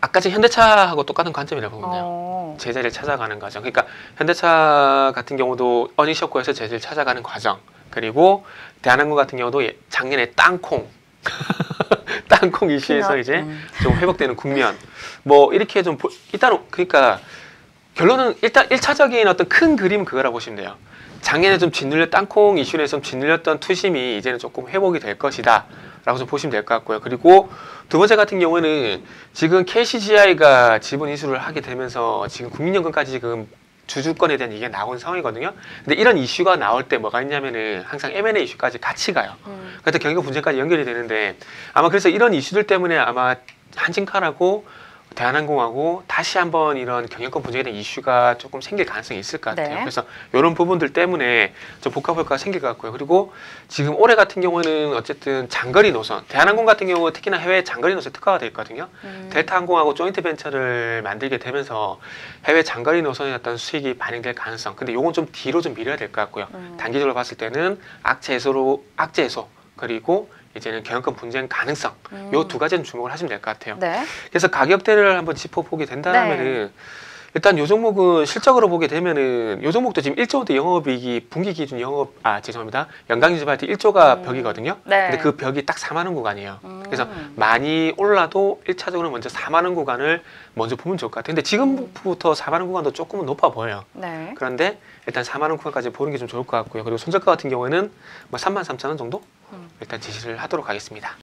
아까 전 현대차하고 똑같은 관점이라고 보거든요. 어. 제재를 찾아가는 과정. 그러니까 현대차 같은 경우도 어니쇼크에서 제재를 찾아가는 과정. 그리고 대한항공 같은 경우도 예- 작년에 땅콩 땅콩 이슈에서 피넛, 이제 음. 좀 회복되는 국면. 뭐 이렇게 좀 보- 일단 그러니까 결론은 일단 일차적인 어떤 큰 그림 그거라 보시면 돼요. 작년에 좀 짓눌려 땅콩 이슈에서 좀 짓눌렸던 투심이 이제는 조금 회복이 될 것이다. 라고 좀 보시면 될 것 같고요. 그리고 두 번째 같은 경우는 지금 KCGI가 지분 이수를 하게 되면서 지금 국민연금까지 지금 주주권에 대한 얘기가 나온 상황이거든요. 근데 이런 이슈가 나올 때 뭐가 있냐면은 항상 M&A 이슈까지 같이 가요. 음. 그래서 경영 분쟁까지 연결이 되는데 아마 그래서 이런 이슈들 때문에 아마 한진칼하고 대한항공하고 다시 한번 이런 경영권 분쟁에 대한 이슈가 조금 생길 가능성이 있을 것 같아요. 네. 그래서 이런 부분들 때문에 좀 복합 효과가 생길 것 같고요. 그리고 지금 올해 같은 경우는 어쨌든 장거리 노선, 대한항공 같은 경우 특히나 해외 장거리 노선 특화가 돼 있거든요. 음. 델타항공하고 조인트 벤처를 만들게 되면서 해외 장거리 노선의 어떤 수익이 반영될 가능성. 근데 요건 좀 뒤로 좀 미뤄야 될 것 같고요. 음. 단기적으로 봤을 때는 악재 해소로 악재 해소 그리고 이제는 경영권 분쟁 가능성 음. 요두 가지는 주목을 하시면 될 것 같아요. 네. 그래서 가격대를 한번 짚어보게 된다면은 일단 요 종목은 실적으로 보게 되면은 요 종목도 지금 1조 원대 영업이익이 분기 기준 영업 아 죄송합니다 연간 기준할 때 1조가 음. 벽이거든요. 네. 근데 그 벽이 딱 4만 원 구간이에요. 음. 그래서 많이 올라도 1차적으로 먼저 4만 원 구간을 먼저 보면 좋을 것 같아요. 근데 지금부터 4만 원 구간도 조금은 높아 보여요. 네. 그런데 일단 4만 원 구간까지 보는 게 좀 좋을 것 같고요. 그리고 손절가 같은 경우에는 뭐 3만 3천 원 정도 음. 일단 지시를 하도록 하겠습니다.